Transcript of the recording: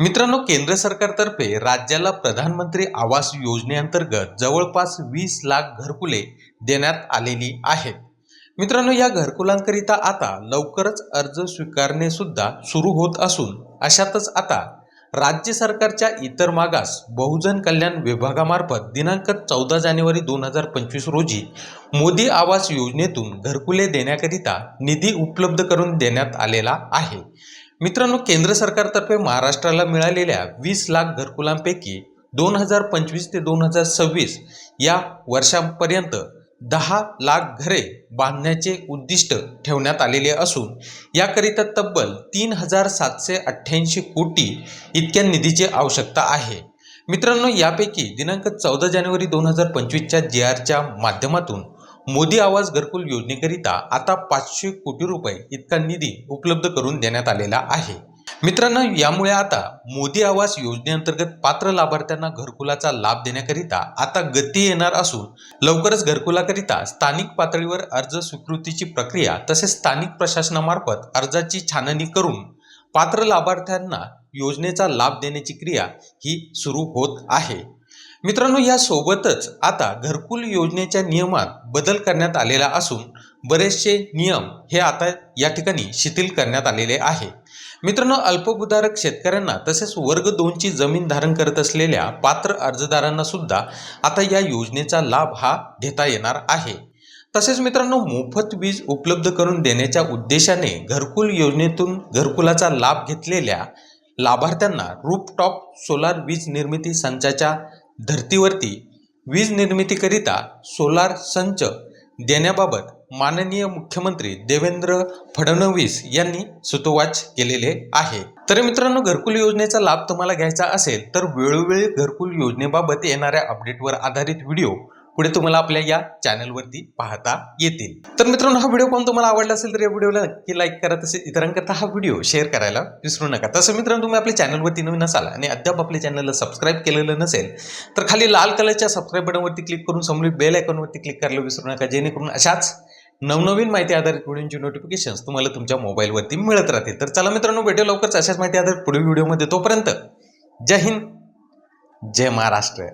मित्रांनो केंद्र सरकारतर्फे राज्याला प्रधानमंत्री आवास योजनेअंतर्गत जवळपास वीस लाख घरकुले देण्यात आलेली आहेत. मित्रांनो या घरकुलांकरिता आता लवकरच अर्ज स्वीकारणे सुद्धा सुरू होत असून अशातच आता राज्य सरकारच्या इतर मागास बहुजन कल्याण विभागामार्फत दिनांक चौदा जानेवारी दोन हजार पंचवीस रोजी मोदी आवास योजनेतून घरकुले देण्याकरिता निधी उपलब्ध करून देण्यात आलेला आहे. मित्रांनो केंद्र सरकारतर्फे महाराष्ट्राला मिळालेल्या वीस लाख घरकुलांपैकी दोन हजार पंचवीस ते दोन हजार सव्वीस या वर्षापर्यंत दहा लाख घरे बांधण्याचे उद्दिष्ट ठेवण्यात आलेले असून याकरिता तब्बल तीन हजार सातशे अठ्ठ्याऐंशी कोटी इतक्या निधीची आवश्यकता आहे. मित्रांनो यापैकी दिनांक चौदा जानेवारी दोन हजार पंचवीसच्या जी आरच्या माध्यमातून मोदी आवास घरकुल योजनेकरिता आता पाचशे कोटी रुपये इतका निधी उपलब्ध करून देण्यात आलेला आहे. मित्रांनो यामुळे आता मोदी आवास योजनेअंतर्गत पात्र लाभार्थ्यांना घरकुलाचा लाभ देण्याकरिता आता गती येणार असून लवकरच घरकुलाकरिता स्थानिक पातळीवर अर्ज स्वीकृतीची प्रक्रिया तसेच स्थानिक प्रशासनामार्फत अर्जाची छाननी करून पात्र लाभार्थ्यांना योजनेचा लाभ देण्याची क्रिया ही सुरू होत आहे. मित्रांनो यासोबतच आता घरकुल योजनेच्या नियमात बदल करण्यात आलेला असून बरेचसे नियम हे आता या ठिकाणी शिथिल करण्यात आलेले आहे. मित्रांनो अल्पभूधारक शेतकऱ्यांना तसेच वर्ग दोनची जमीन धारण करत असलेल्या पात्र अर्जदारांना सुद्धा आता या योजनेचा लाभ हा घेता येणार आहे. तसेच मित्रांनो मोफत वीज उपलब्ध करून देण्याच्या उद्देशाने घरकुल योजनेतून घरकुलाचा लाभ घेतलेल्या लाभार्थ्यांना रूपटॉप सोलार वीज निर्मिती संचाच्या धर्तीवरती वीज निर्मितीकरिता सोलार संच देण्याबाबत माननीय मुख्यमंत्री देवेंद्र फडणवीस यांनी सुतोवाच केलेले आहे. तर मित्रांनो घरकुल योजनेचा लाभ तुम्हाला घ्यायचा असेल तर वेळोवेळी घरकुल योजनेबाबत येणाऱ्या अपडेटवर आधारित व्हिडिओ पुढे तुम्हाला आपल्या या चॅनलवरती पाहता येतील. तर मित्रांनो हा व्हिडिओ पाहून तुम्हाला आवडला असेल तर या व्हिडिओला नक्की लाईक करा तसेच इतरांकरता हा व्हिडिओ शेअर करायला विसरू नका. तसं मित्रांनो तुम्ही आपल्या चॅनलवरती नवीन असाल आणि अद्याप आपल्या चॅनलला सबस्क्राईब केलेलं नसेल तर खाली लाल कलरच्या सबस्क्राईब बटनवरती क्लिक करून समोर बेल आयकॉनवरती क्लिक करायला विसरू नका जेणेकरून अशाच नवनवीन माहिती आधारित व्हिडिओची नोटिफिकेशन्स तुम्हाला तुमच्या मोबाईलवरती मिळत राहतील. तर चला मित्रांनो भेटू लवकरच अशाच माहिती आधारित पुढील व्हिडिओमध्ये तोपर्यंत जय हिंद जय महाराष्ट्र.